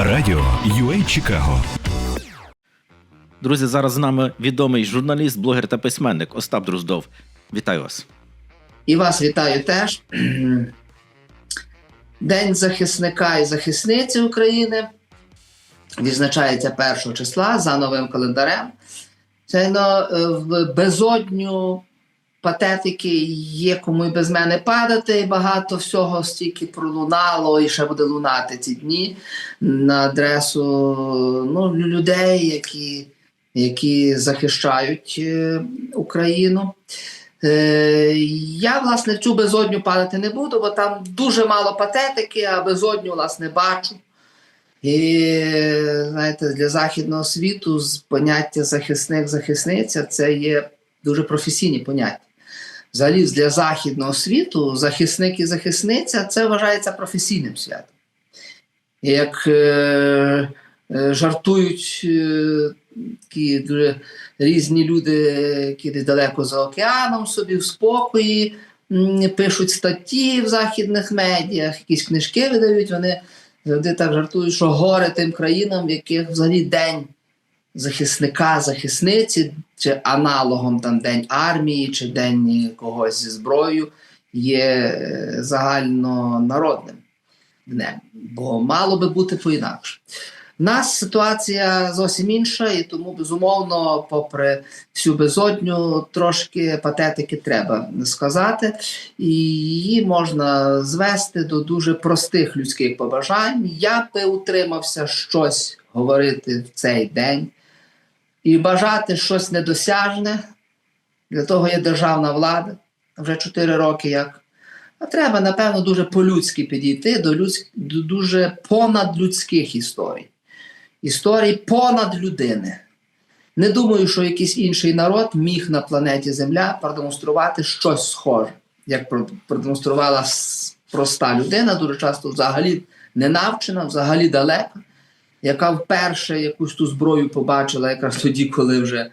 Радіо UA Чикаго. Друзі, зараз з нами відомий журналіст, блогер та письменник Остап Друздов. Вітаю вас. І вас вітаю теж. День захисника і захисниці України відзначається 1 числа за новим календарем. Звичайно, е, в безодню патетики є кому й без мене падати, і багато всього стільки пролунало і ще буде лунати ці дні на адресу ну, людей, які, які захищають е, Україну. Е, я, власне, цю безодню падати не буду, бо там дуже мало патетики, а безодню, власне, бачу. І знаєте, для західного світу з поняття захисник-захисниця це є дуже професійні поняття. Взагалі, для західного світу захисник і захисниця це вважається професійним святом. Як е, е, жартують е, такі дуже різні люди, які далеко за океаном собі в спокої, пишуть статті в західних медіях, якісь книжки видають, вони завжди так жартують, що горе тим країнам, в яких взагалі день захисника, захисниці, чи аналогом там День армії, чи День когось зі зброєю є е, загальнонародним днем. Бо мало би бути по-інакше. У нас ситуація зовсім інша, і тому, безумовно, попри всю безодню, трошки патетики треба сказати, і її можна звести до дуже простих людських побажань. Я би утримався щось говорити в цей день і бажати щось недосяжне. Для того є державна влада вже 4 роки як. А треба, напевно, дуже по-людськи підійти до, людсь... до дуже понадлюдських історій. Історій понад людини. Не думаю, що якийсь інший народ міг на планеті Земля продемонструвати щось схоже, як про- продемонструвала проста людина, дуже часто взагалі не навчена, взагалі далека, яка вперше якусь ту зброю побачила якраз тоді, коли вже е,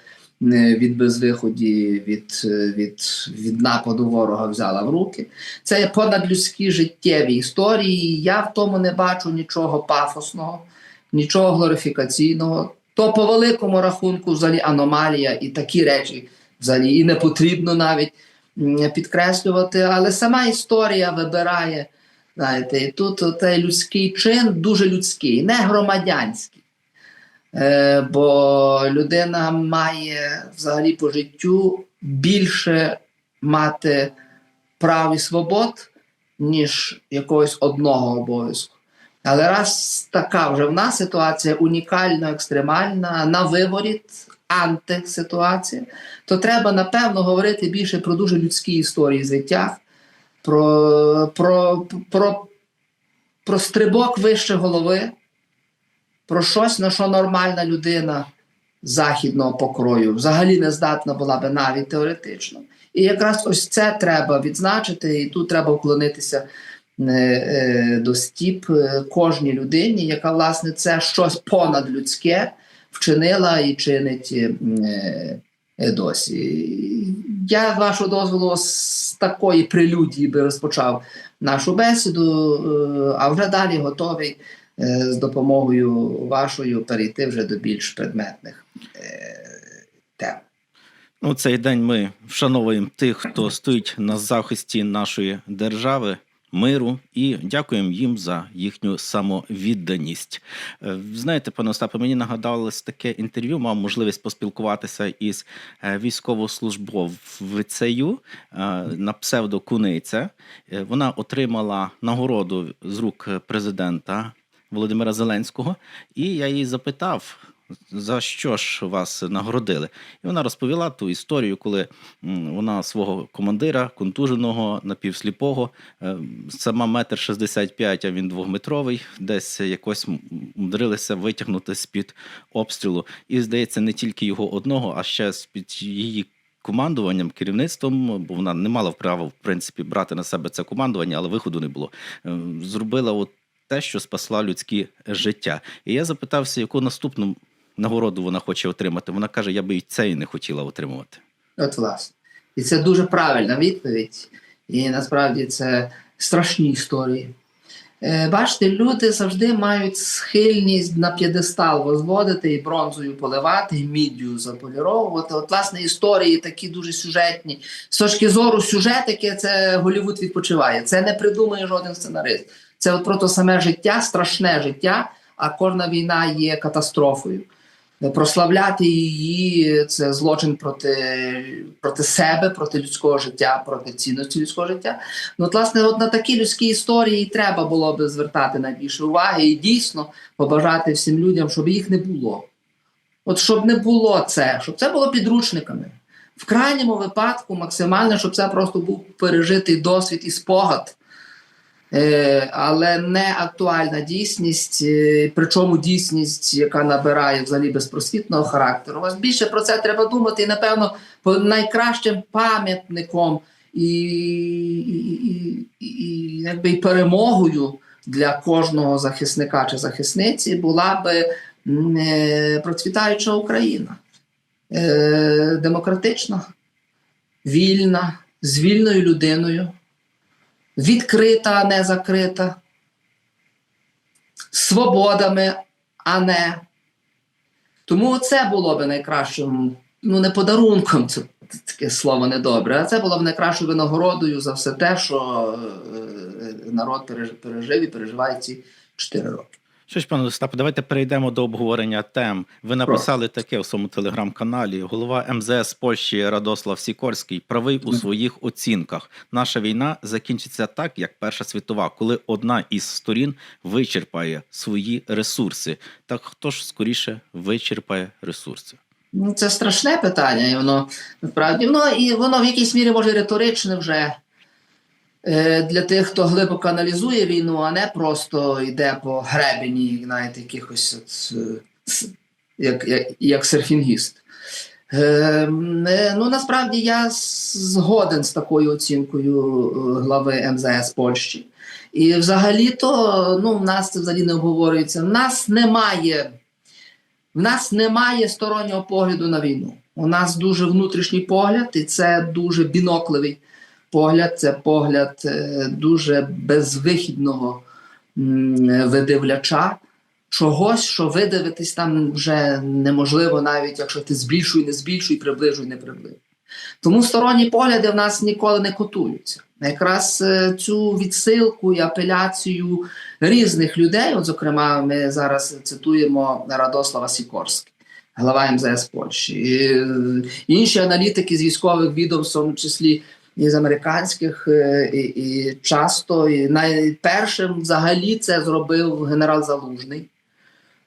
від безвиході від, е, від, від нападу ворога взяла в руки. Це понадлюдські життєві історії. Я в тому не бачу нічого пафосного, нічого глорифікаційного. То по великому рахунку взагалі аномалія і такі речі взагалі і не потрібно навіть підкреслювати. Але сама історія вибирає, знаєте, і тут цей людський чин дуже людський, не громадянський. Е, бо людина має взагалі по життю більше мати прав і свобод, ніж якогось одного обов'язку. Але раз така вже в нас ситуація унікальна, екстремальна, на виворіт, антиситуація, то треба напевно говорити більше про дуже людські історії життя, про, про, про, про стрибок вище голови, про щось, на що нормальна людина західного покрою взагалі не здатна була би навіть теоретично. І якраз ось це треба відзначити, і тут треба вклонитися е, е, до стіп е, кожній людині, яка власне це щось понадлюдське вчинила і чинить досі. Я вашого дозволу з такої прелюдії би розпочав нашу бесіду, е, а вже далі готовий е, з допомогою вашою перейти вже до більш предметних е, тем. У цей день ми вшановуємо тих, хто стоїть на захисті нашої держави, миру, і дякуємо їм за їхню самовідданість. Е, Знаєте, пане Остапе, мені нагадалось таке інтерв'ю. Мав можливість поспілкуватися із е, військовослужбовицею е, на псевдо Куниця. Вона отримала нагороду з рук президента Володимира Зеленського, і я її запитав. За що ж вас нагородили? І вона розповіла ту історію, коли вона свого командира, контуженого, напівсліпого, е, сама метр шістдесят п'ять, а він двохметровий, десь якось м- умудрилися витягнути з-під обстрілу. І здається, не тільки його одного, а ще з-під її командуванням, керівництвом, бо вона не мала права, в принципі, брати на себе це командування, але виходу не було. Е, Зробила от те, що спасла людські життя. І я запитався, яку наступну нагороду вона хоче отримати. Вона каже: я би і цієї не хотіла отримувати. От власне. І це дуже правильна відповідь. І насправді це страшні історії. Е, Бачите, люди завжди мають схильність на п'єдестал возводити і бронзою поливати, і міддю заполіровувати. От, власне, історії такі дуже сюжетні. З точки зору сюжетики, це Голівуд відпочиває. Це не придумує жоден сценарист. Це от про те саме життя, страшне життя, а кожна війна є катастрофою. Прославляти її це злочин проти, проти себе, проти людського життя, проти цінності людського життя. Ну, от, власне, от на такі людські історії треба було би звертати найбільше уваги і дійсно побажати всім людям, щоб їх не було. От щоб не було це, щоб це було підручниками. В крайньому випадку максимально, щоб це просто був пережитий досвід і спогад, але не актуальна дійсність, е, причому дійсність, яка набирає взагалі безпросвітного характеру. Вас більше про це треба думати, і напевно по- найкращим пам'ятником і, і, і, і, якби, і перемогою для кожного захисника чи захисниці була би е, процвітаюча Україна. Е, демократична, вільна, з вільною людиною, відкрита, а не закрита, свободами, а не. Тому це було б найкращим, ну не подарунком, це таке слово недобре, а це було б найкращою винагородою за все те, що е, народ пережив і переживає ці 4 роки. Що ж, пане Остапе, давайте перейдемо до обговорення тем. Ви написали таке в своєму телеграм-каналі. Голова МЗС Польщі Радослав Сікорський правий у своїх оцінках. Наша війна закінчиться так, як Перша світова, коли одна із сторін вичерпає свої ресурси. Так хто ж скоріше вичерпає ресурси? Ну, це страшне питання, і воно насправді ну, і воно в якійсь мірі може риторичне вже для тих, хто глибоко аналізує війну, а не просто йде по гребені, знаєте, якихось от, е, як, як, як серфінгіст. Е, е, ну насправді я згоден з такою оцінкою е, глави МЗС Польщі. І взагалі-то ну, в нас це взагалі не обговорюється. В нас немає. В нас немає стороннього погляду на війну. У нас дуже внутрішній погляд, і це дуже бінокливий погляд. Це погляд е, дуже безвихідного видивляча. Чогось, що видивитись там вже неможливо, навіть якщо ти збільшуй, не збільшуй, приближуй, не приближуй. Тому сторонні погляди в нас ніколи не котуються. Якраз е, цю відсилку і апеляцію різних людей, от, зокрема, ми зараз цитуємо Радослава Сікорський, глава МЗС Польщі, і, е, інші аналітики з військових відомств, в тому числі і з американських, е, і, і часто, і найпершим взагалі це зробив генерал Залужний.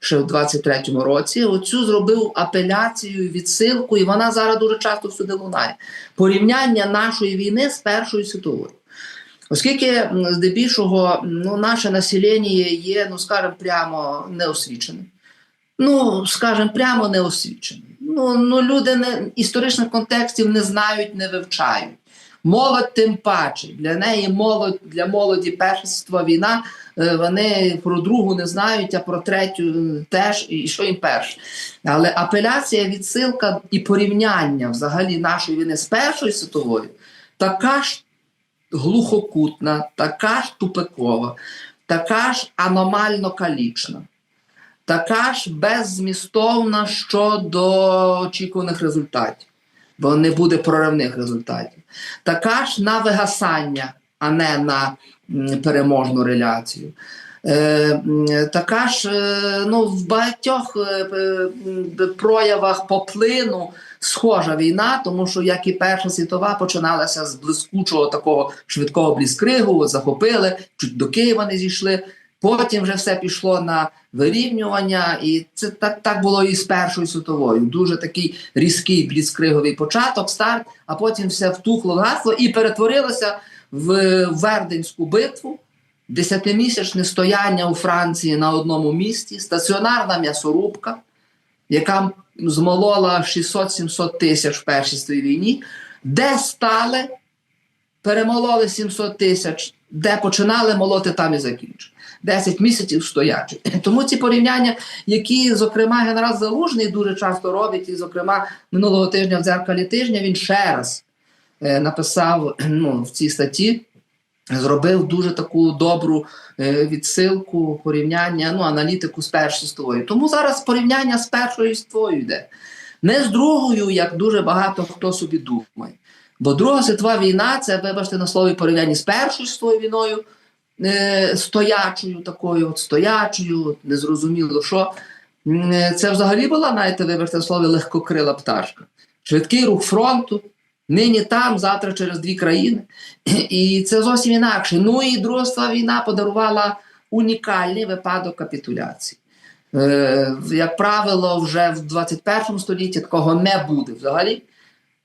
Ще в 23-му році оцю зробив апеляцію, відсилку, і вона зараз дуже часто всюди лунає. Порівняння нашої війни з Першою світовою. Оскільки здебільшого ну, наше населення є, ну скажімо, прямо неосвіченим. Ну, скажімо, прямо неосвіченим. Ну, ну люди не, історичних контекстів не знають, не вивчають. Молодь тим паче. Для неї молодь, для молоді Перша світова війна, е, вони про другу не знають, а про третю е, теж, і що їм перше. Але апеляція, відсилка і порівняння взагалі нашої війни з Першою світовою така ж глухокутна, така ж тупикова, така ж аномально калічна, така ж беззмістовна щодо очікуваних результатів, бо не буде проривних результатів, така ж на вигасання, а не на переможну реляцію. Е, така ж е, ну, в багатьох е, проявах поплину схожа війна, тому що як і Перша світова починалася з блискучого такого швидкого бліскригу, захопили, чуть до Києва не зійшли. Потім вже все пішло на вирівнювання, і це так, так було і з Першою світовою. Дуже такий різкий бліскриговий початок, старт, а потім все втухло, гасло і перетворилося в Верденську битву. Десятимісячне стояння у Франції на одному місці, стаціонарна м'ясорубка, яка змолола 600-700 тисяч в першій світовій війні, де стали, перемололи 700 тисяч, де починали молоти, там і закінчили. 10 місяців стоячи. Тому ці порівняння, які, зокрема, генерал Залужний дуже часто робить, і, зокрема, минулого тижня в дзеркалі тижня він ще раз е, написав ну, в цій статті зробив дуже таку добру е, відсилку, порівняння, ну, аналітику з першою. Тому зараз порівняння з першою світовою йде. Не з другою, як дуже багато хто собі думає. Бо Друга світова війна це, вибачте, на слові порівнянні з Першою світовою війною, стоячою такою, от стоячою, незрозуміло що. Е, Це взагалі була, знаєте, вибачте на слові, легкокрила пташка. Швидкий рух фронту, нині там, завтра через дві країни. І це зовсім інакше. Ну і Друга війна подарувала унікальний випадок капітуляції. Е, як правило, вже в 21 столітті такого не буде взагалі.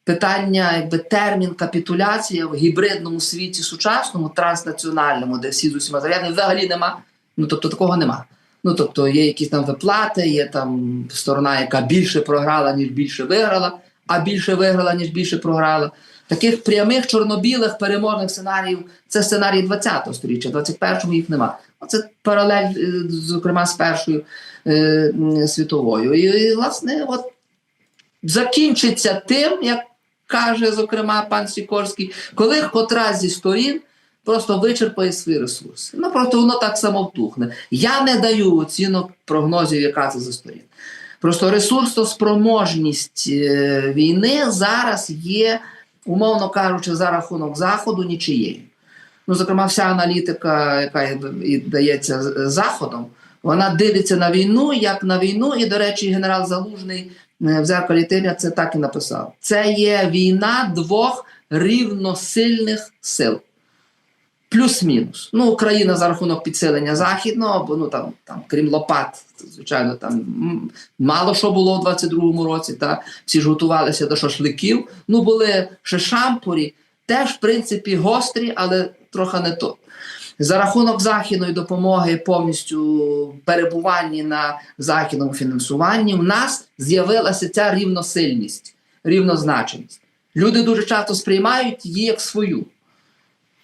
Питання, якби термін капітуляція в гібридному світі сучасному, транснаціональному, де всі з усіма зав'язані, взагалі нема. Ну тобто такого нема. Ну тобто є якісь там виплати, є там сторона, яка більше програла, ніж більше виграла, а більше виграла, ніж більше програла. Таких прямих чорно-білих переможних сценаріїв це сценарій 20-го сторіччя, 21-му їх нема. Оце паралель, е, зокрема, з Першою е, світовою. І, і, власне, от закінчиться тим, як каже, зокрема, пан Сікорський, коли котра зі сторін просто вичерпає свої ресурси. Ну просто воно так само втухне. Я не даю оцінок прогнозів, яка це за сторін. Просто ресурсоспроможність е, війни зараз є, умовно кажучи, за рахунок заходу нічиєю. Ну, зокрема, вся аналітика, яка дається заходом, вона дивиться на війну як на війну, і, до речі, генерал Залужний в зеркалі це так і написав. Це є війна двох рівносильних сил. Плюс-мінус. Ну, Україна за рахунок підсилення західного, бо ну там, там крім лопат, звичайно, там мало що було у 22-му році. Та всі ж готувалися до шашликів. Ну, були ще шампурі, теж, в принципі, гострі, але трохи не то. За рахунок західної допомоги повністю перебуванні на західному фінансуванні, в нас з'явилася ця рівносильність, рівнозначеність. Люди дуже часто сприймають її як свою.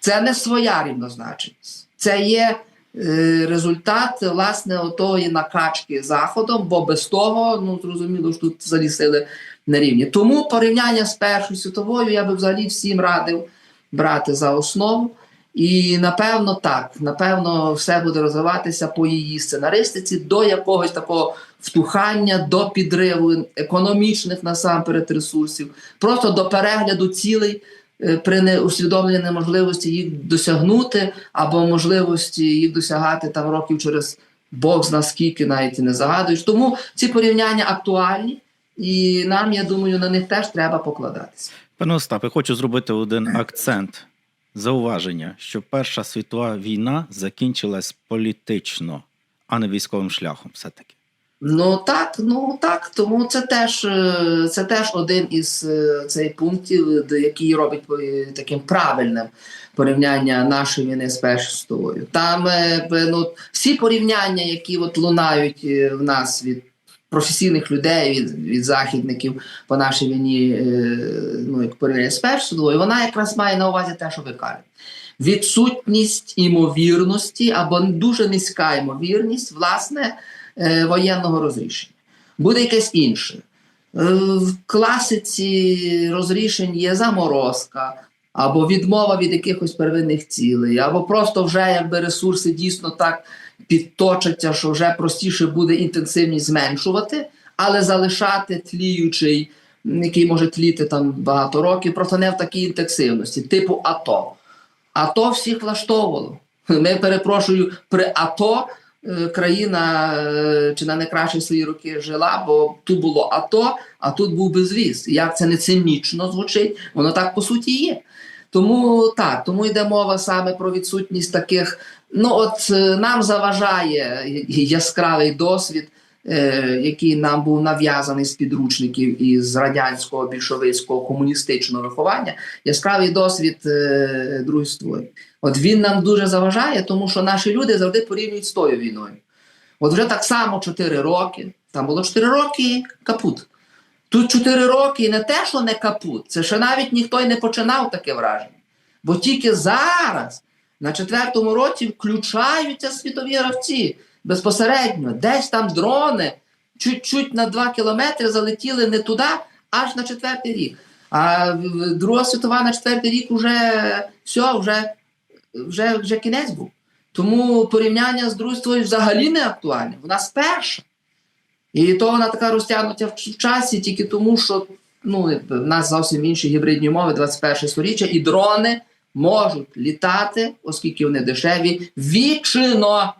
Це не своя рівнозначеність. Це є е, результат власне отої накачки заходом, бо без того, ну зрозуміло, що тут взагалі сили на рівні. Тому порівняння з Першою світовою я би взагалі всім радив брати за основу. І напевно так, напевно, все буде розвиватися по її сценаристиці до якогось такого втухання, до підриву економічних насамперед ресурсів, просто до перегляду цілей е, при неусвідомленні неможливості їх досягнути, або можливості їх досягати там років через Бог зна скільки навіть і не загадуєш. Тому ці порівняння актуальні, і нам, я думаю, на них теж треба покладатися. Пане Остапе, хочу зробити один акцент. Зауваження, що Перша світова війна закінчилась політично, а не військовим шляхом, все-таки. Ну так, ну так. Тому це теж е, це теж один із е, цей пунктів, який робить таким правильним порівняння нашої війни з першою. Там е, ну, всі порівняння, які от лунають в нас від професійних людей, від, від західників по нашій війні, е, ну як порівняння з першою вона якраз має на увазі те, що ви кажете. Відсутність імовірності або дуже низька ймовірність, власне е, воєнного розрішення. Буде якесь інше. Е, В класиці розрішень є заморозка, або відмова від якихось первинних цілей, або просто вже якби ресурси дійсно так підточаться, що вже простіше буде інтенсивність зменшувати, але залишати тліючий, який може тліти там багато років, просто не в такій інтенсивності, типу АТО. АТО всіх влаштовувало. Ми перепрошую, при АТО е, країна е, чи на найкращі свої роки жила, бо тут було АТО, а тут був безвіз. Як це не цинічно звучить, воно так по суті є. Тому так, тому йде мова саме про відсутність таких. Ну, от е, нам заважає яскравий досвід, е, який нам був нав'язаний з підручників із радянського більшовицького комуністичного виховання. Яскравий досвід е, Другої світової. От він нам дуже заважає, тому що наші люди завжди порівнюють з тою війною. От вже так само 4 роки. Там було 4 роки капут. Тут 4 роки і не те, що не капут, це ще навіть ніхто й не починав таке враження. Бо тільки зараз, на четвертому році, включаються світові гравці безпосередньо. Десь там дрони чуть-чуть на 2 кілометри залетіли не туди, аж на четвертий рік. А Друга світова на четвертий рік вже все, вже вже, вже кінець був. Тому порівняння з дружствою взагалі не актуальне. Вона сперша. І то вона така розтягнута в часі тільки тому, що ну, в нас зовсім інші гібридні умови 21 сторіччя, і дрони можуть літати, оскільки вони дешеві, вічно.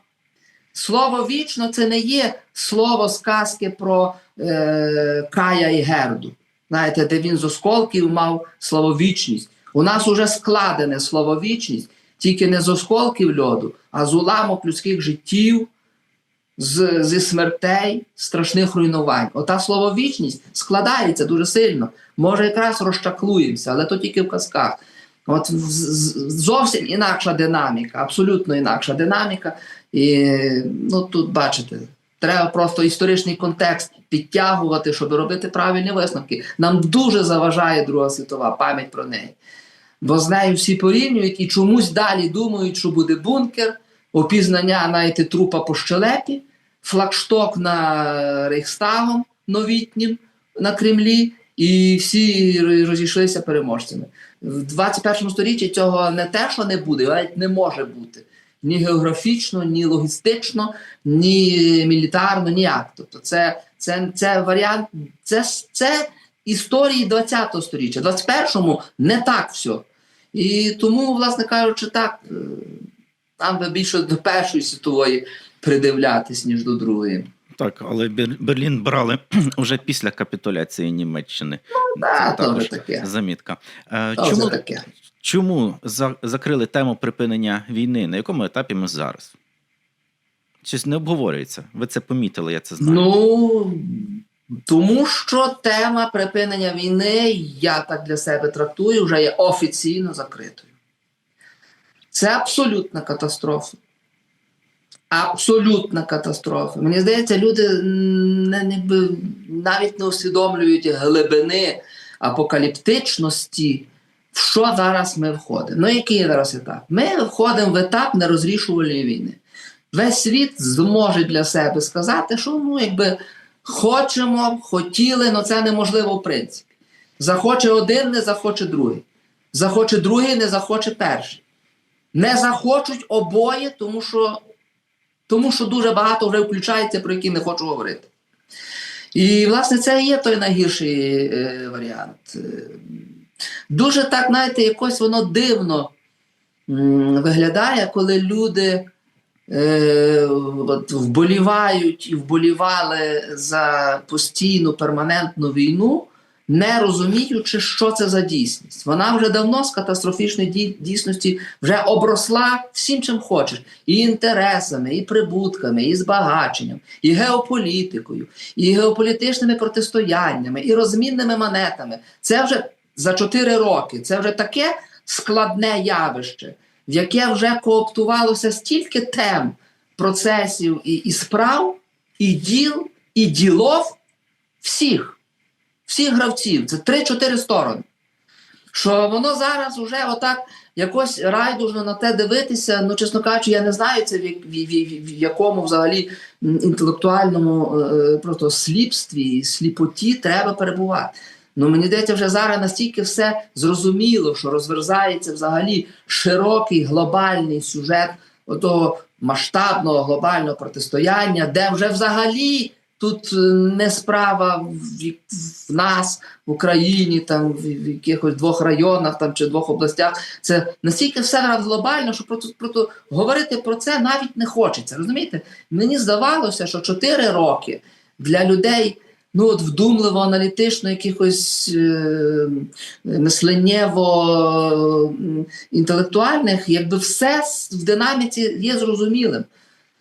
Слово вічно це не є слово сказки про е, Кая і Герду. Знаєте, де він з осколків мав слово вічність. У нас уже складене слово вічність, тільки не з осколків льоду, а з уламок людських життів, з, зі смертей, страшних руйнувань. Ота слово вічність складається дуже сильно. Може, якраз розчаклуємося, але то тільки в казках. От зовсім інакша динаміка, абсолютно інакша динаміка. І ну тут бачите, треба просто історичний контекст підтягувати, щоб робити правильні висновки. Нам дуже заважає Друга світова пам'ять про неї. Бо з нею всі порівнюють і чомусь далі думають, що буде бункер, опізнання знаєте, трупа по щелепі, флагшток на Рейхстагом новітнім на Кремлі, і всі розійшлися переможцями. В 21 сторіччі цього не те, що не буде, навіть не може бути. Ні географічно, ні логістично, ні мілітарно, ніяк. Тобто, це, це, це варіант, це, це історії 20-го сторіччя. В 21-му не так все. І тому, власне кажучи, так, е, нам би більше до Першої світової придивлятись, ніж до другої. Так, але Берлін брали вже після капітуляції Німеччини. Так, Це також таке. замітка. Е, Чому, таке. чому закрили тему припинення війни? На якому етапі ми зараз? Щось не обговорюється. Ви це помітили, я це знаю. Ну тому що тема припинення війни, я так для себе трактую, вже є офіційно закритою. Це абсолютна катастрофа. Абсолютна катастрофа. Мені здається, люди не, ніби навіть не усвідомлюють глибини апокаліптичності, в що зараз ми входимо. Ну, який зараз етап? Ми входимо в етап нерозрішувальної війни. Весь світ зможе для себе сказати, що ну, якби хочемо, хотіли, але це неможливо в принципі. Захоче один, не захоче другий. Захоче другий, не захоче перший. Не захочуть обоє, тому що, тому що дуже багато вже включається, про які не хочу говорити. І, власне, це є той найгірший е, варіант. Е, Дуже так, знаєте, якось воно дивно м, виглядає, коли люди е, от, вболівають і вболівали за постійну перманентну війну, не розуміючи, що це за дійсність. Вона вже давно з катастрофічної дій- дійсності вже обросла всім, чим хочеш: і інтересами, і прибутками, і збагаченням, і геополітикою, і геополітичними протистояннями, і розмінними монетами. Це вже за 4 роки. Це вже таке складне явище, в яке вже кооптувалося стільки тем, процесів і, і справ, і діл, і ділов всіх, всіх гравців. Це 3-4 сторони. Що воно зараз вже отак якось райдужно на те дивитися. Ну, чесно кажучи, я не знаю, це в, в, в, в якому взагалі інтелектуальному е, просто сліпстві, сліпоті треба перебувати. Ну мені здається, вже зараз настільки все зрозуміло, що розверзається взагалі широкий глобальний сюжет отого масштабного глобального протистояння, де вже взагалі тут е, не справа в, в нас, в Україні, там в, в якихось двох районах там чи двох областях. Це настільки все глобально, що просто, просто говорити про це навіть не хочеться. Розумієте? Мені здавалося, що 4 роки для людей ну от вдумливо, аналітично, якихось е, мисленнєво м, інтелектуальних, якби все в динаміці є зрозумілим.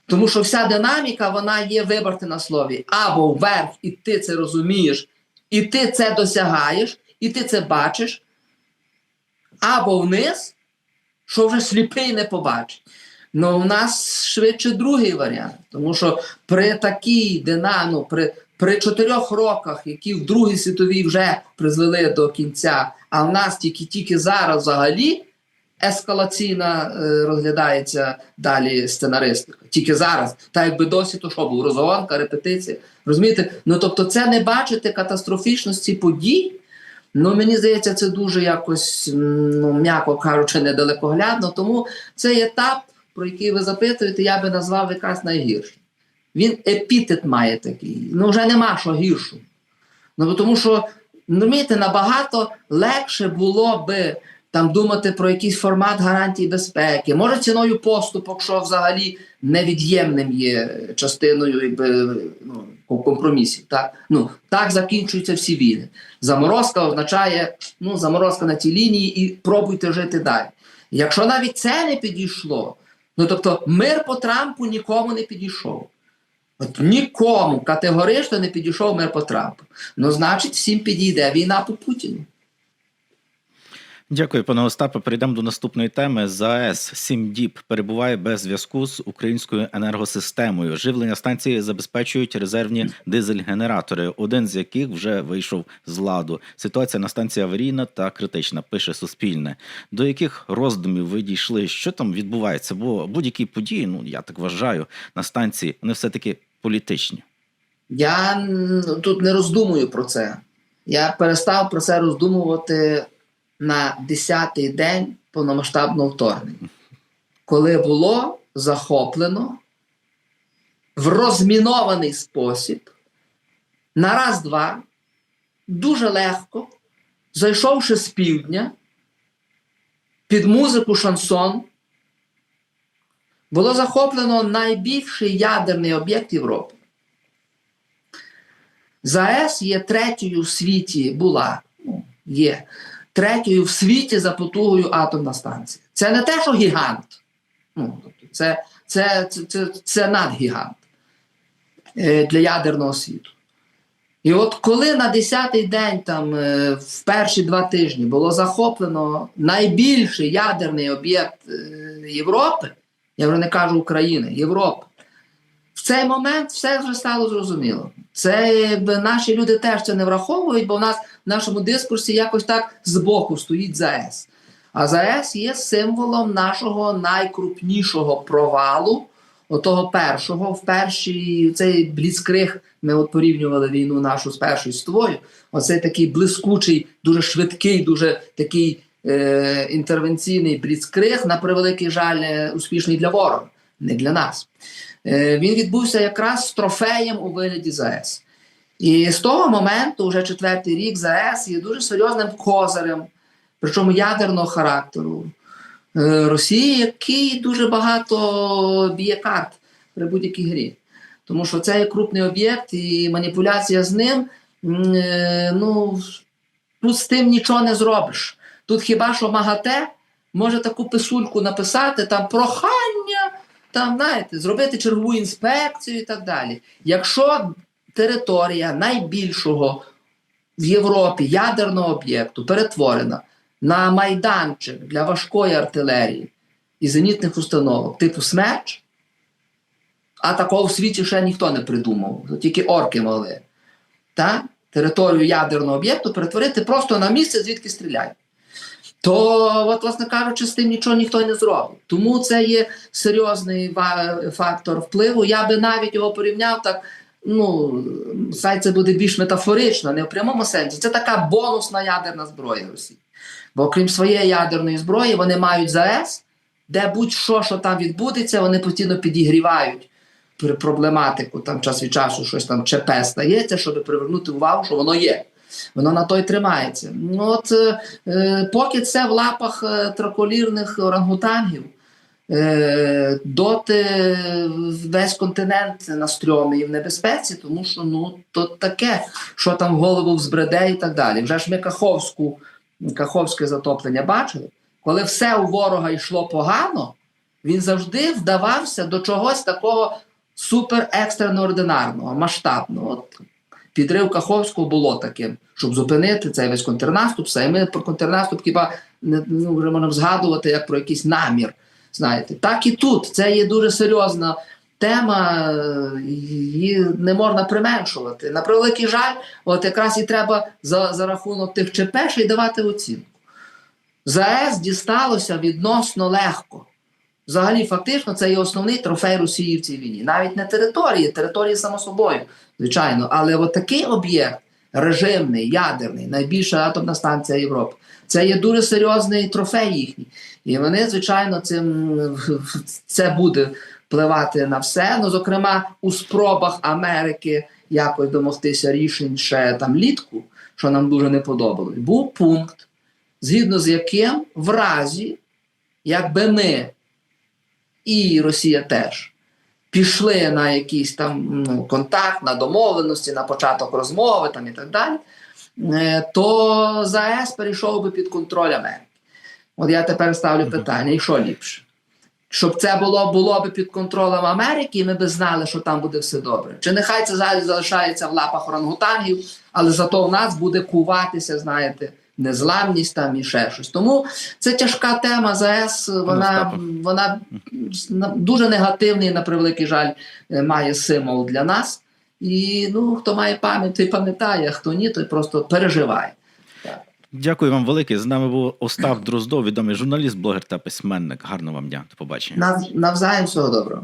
Тому що вся динаміка вона є виборти на слові. Або вверх, і ти це розумієш, і ти це досягаєш, і ти це бачиш, або вниз, що вже сліпий не побачить. Ну, у нас швидше другий варіант, тому що при такій динаміці, при, при чотирьох роках, які в Другій світовій вже призвели до кінця, а в нас тільки тільки зараз взагалі ескалаційна е, розглядається далі сценаристика. Тільки зараз. Та якби досі то що був розгонка, репетиція. Розумієте? Ну тобто, це не бачити катастрофічності подій. Ну, мені здається, це дуже якось, ну, м'яко кажучи, недалекоглядно. Тому цей етап, про який ви запитуєте, я би назвав якраз найгірший. Він епітет має такий. Ну, вже нема що гіршого. Ну, тому що, розумієте, набагато легше було би там думати про якийсь формат гарантій безпеки, може ціною поступок, що взагалі невід'ємним є частиною якби, ну, компромісів. Так? Ну, так закінчуються всі війни. Заморозка означає ну, заморозка на цій лінії і пробуйте жити далі. Якщо навіть це не підійшло, ну тобто мир по Трампу нікому не підійшов. От нікому категорично не підійшов мир по Трампу. Ну, значить, всім підійде війна по Путіну. Дякую, пане Остапе. Перейдемо до наступної теми. ЗАЕС 7 діб перебуває без зв'язку з українською енергосистемою. Живлення станції забезпечують резервні дизель-генератори, один з яких вже вийшов з ладу. Ситуація на станції аварійна та критична. Пише Суспільне. До яких роздумів ви дійшли? Що там відбувається? Бо будь-які події, ну я так вважаю, на станції вони все таки політичні. Я тут не роздумую про це. Я перестав про це роздумувати на 10-й день повномасштабного вторгнення, коли було захоплено в розмінований спосіб на раз-два, дуже легко, зайшовши з півдня під музику шансон, було захоплено найбільший ядерний об'єкт Європи. ЗАЕС є третьою в світі, була, ну, є третьою в світі за потугою атомна станція. Це не те, що гігант. Ну, тобто це, це, це, це, це надгігант е, для ядерного світу. І от коли на 10-й день, там, е, в перші два тижні було захоплено найбільший ядерний об'єкт е, Європи, я вже не кажу України, Європи, цей момент все вже стало зрозуміло. Це наші люди теж це не враховують, бо в нас в нашому дискурсі якось так збоку стоїть ЗАЕС. А ЗАЕС є символом нашого найкрупнішого провалу, отого першого, в першій цей бліцкриг. Ми от порівнювали війну нашу з першою світовою. Оцей такий блискучий, дуже швидкий, дуже такий е, інтервенційний бліцкриг, на превеликий жаль, е, успішний для ворога, не для нас. Е, він відбувся якраз з трофеєм у вигляді ЗАЕС. І з того моменту, вже четвертий рік, ЗАЕС є дуже серйозним козирем, причому ядерного характеру е, Росії, який дуже багато б'є карт при будь-якій грі. Тому що це є крупний об'єкт і маніпуляція з ним. е, Ну, тут з тим нічого не зробиш. Тут хіба що МАГАТЕ може таку писульку написати, там прохання там, знаєте, зробити чергову інспекцію і так далі. Якщо територія найбільшого в Європі ядерного об'єкту перетворена на майданчик для важкої артилерії і зенітних установок, типу смерч, а такого в світі ще ніхто не придумав, тільки орки могли. Та? Територію ядерного об'єкту перетворити просто на місце, звідки стріляють то, от, власне кажучи, з тим нічого ніхто не зробить. Тому це є серйозний фактор впливу. Я би навіть його порівняв так. Ну, хай це буде більш метафорично, не в прямому сенсі. Це така бонусна ядерна зброя Росії. Бо окрім своєї ядерної зброї, вони мають ЗАЕС, де будь-що, що там відбудеться, вони постійно підігрівають проблематику там час від часу, щось там ЧП стається, щоб привернути увагу, що воно є. Воно на той тримається. Ну, от е, е, поки це в лапах е, траколірних орангутангів, доти весь континент на стрьомі і в небезпеці, тому що ну то таке, що там голову взбреде і так далі. Вже ж ми Каховську, Каховське затоплення бачили, коли все у ворога йшло погано, він завжди вдавався до чогось такого супер екстраординарного, масштабного. Підрив Каховського було таким, щоб зупинити цей весь контрнаступ. І ми про контрнаступ хіба не ну, можемо згадувати як про якийсь намір. Знаєте, так і тут це є дуже серйозна тема, е, її не можна применшувати. На превеликий жаль, от якраз і треба за, за рахунок тих ЧП ще й давати оцінку. ЗАЕС дісталося відносно легко. Взагалі, фактично, це є основний трофей Росії в цій війні. Навіть не території, території само собою, звичайно. Але от такий об'єкт режимний, ядерний, найбільша атомна станція Європи. Це є дуже серйозний трофей їхній. І вони, звичайно, цим це буде впливати на все. Ну, зокрема, у спробах Америки якось домогтися рішень ще там літку, що нам дуже не подобалось, був пункт, згідно з яким в разі, якби ми і Росія теж пішли на якийсь там ну, контакт, на домовленості, на початок розмови там і так далі, е, то ЗАЕС перейшов би під контроль Америки. От я тепер ставлю питання: і що ліпше? Щоб це було було б під контролем Америки, і ми б знали, що там буде все добре. Чи нехай це зараз залишається в лапах орангутангів, але зато в нас буде куватися, знаєте, незламність там і ще щось. Тому це тяжка тема ЗАЕС, вона, вона дуже негативний, на превеликий жаль, е, має символ для нас. І ну, хто має пам'ять, той пам'ятає, а хто ні, той просто переживає. Дякую вам велике. З нами був Остап Дроздов, відомий журналіст, блогер та письменник. Гарного вам дня. До побачення. Нав, навзаєм всього доброго.